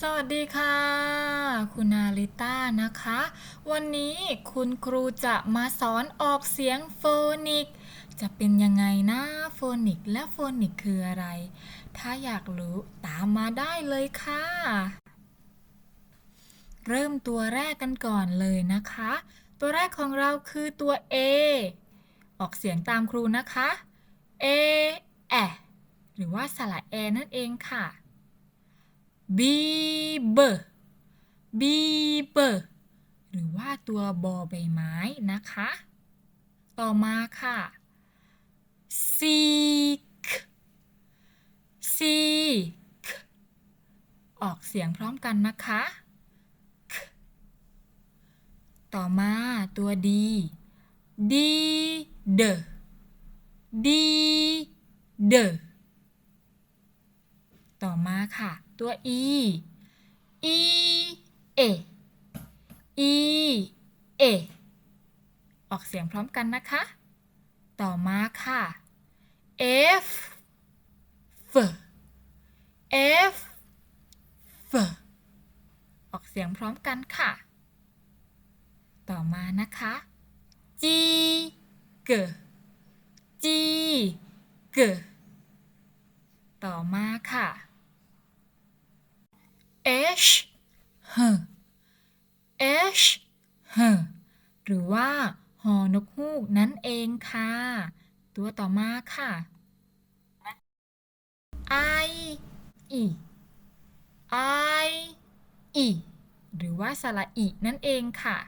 สวัสดีค่ะ คุณนาลิต้านะคะ วันนี้คุณครูจะมาสอนออกเสียงโฟนิก จะเป็นยังไงนะโฟนิกและโฟนิกคืออะไร ถ้าอยากรู้ตามมาได้เลยค่ะ เริ่มตัวแรกกันก่อนเลยนะคะ ตัวแรกของเราคือตัว A ออกเสียงตามครูนะคะ A แอหรือว่าสระแอนั่นเองค่ะ บีเบอร์บีเบอร์หรือว่าตัวบอใบไม้นะคะ ต่อมาค่ะซีกซีกออกเสียงพร้อมกันนะคะ ต่อมาตัวดีดีเดดีเด ต่อมาค่ะ ตัว e e a e a ออกเสียงพร้อมกันนะคะ ต่อมาค่ะ f f f f ออกเสียงพร้อมกันค่ะ ต่อมานะคะ g g g g ต่อมาค่ะ h h h h หรือว่าหอนกฮูกนั่นเองค่ะ ตัวต่อมาค่ะ i e i e หรือว่าสระอีนั่นเองค่ะ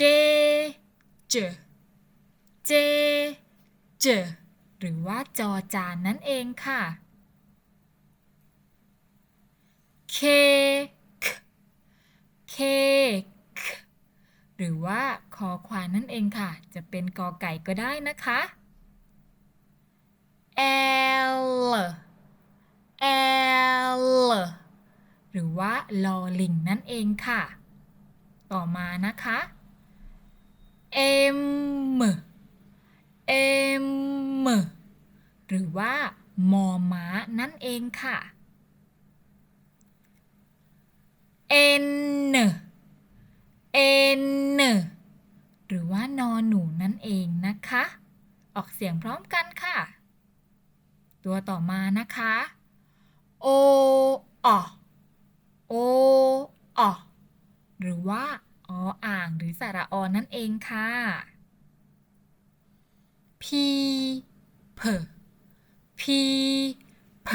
j j j j หรือว่าจอจานนั่นเองค่ะ k k k k หรือว่าคอควายนั่นเองค่ะ จะเป็นกอไก่ก็ได้นะคะ l l หรือว่าลอลิงนั่นเองค่ะ ต่อมานะคะ m m หรือว่ามอม้านั่นเองค่ะ n n หรือว่านอนหนูนั่นเองนะคะ ออกเสียงพร้อมกันค่ะ ตัวต่อมานะคะ o o o o หรือว่าออ่างหรือสระออนั่นเองค่ะ p p p p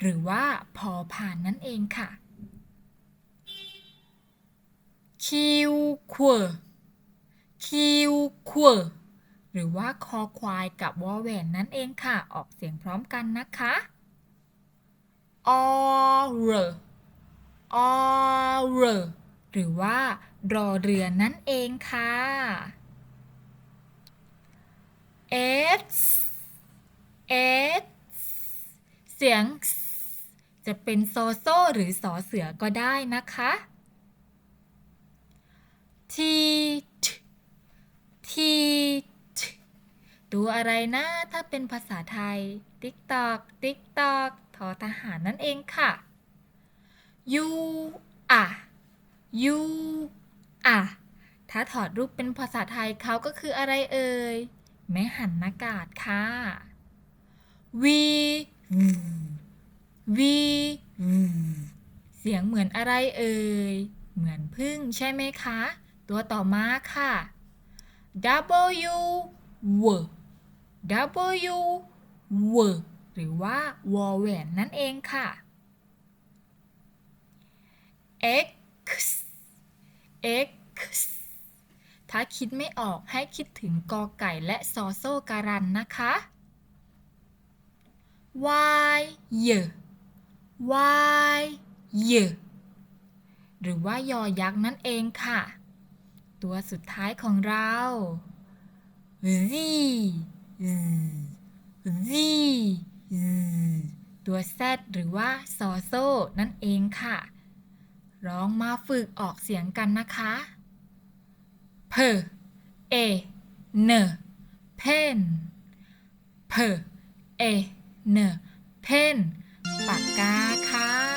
หรือว่าพอผ่านนั่นเองค่ะ q q q q หรือว่าคอควายกับวอแหวนนั่นเองค่ะ ออกเสียงพร้อมกันนะคะ or or หรือว่ารอเรือนั่นเองค่ะ s s เสียง จะเป็นโซโซหรือสอเสือก็ได้นะคะ t t t t ตัวอะไรนะ ถ้าเป็นภาษาไทย ติ๊กตอก ติ๊กตอกทอทหารนั่นเองค่ะ u อะ u อะถ้าถอดรูปเป็นภาษาไทยเขาก็คืออะไรเอ่ยแม่หันอากาศค่ะ v v เสียงเหมือนอะไรเอ่ย เหมือนพึ่งใช่ไหมคะ ตัวต่อมาค่ะ w w w w หรือว่าวอแหวนนั่นเองค่ะ x x ถ้าคิดไม่ออกให้คิดถึงกอไก่และซอโซการันนะคะ y y y y หรือว่ายอยักษ์นั่นเองค่ะ ตัวสุดท้ายของเรา z z z ตัว z หรือว่าซอโซนั่นเองค่ะ ลองมาฝึกออกเสียงกันนะคะ p a n pen p a n pen ปากกาค่ะ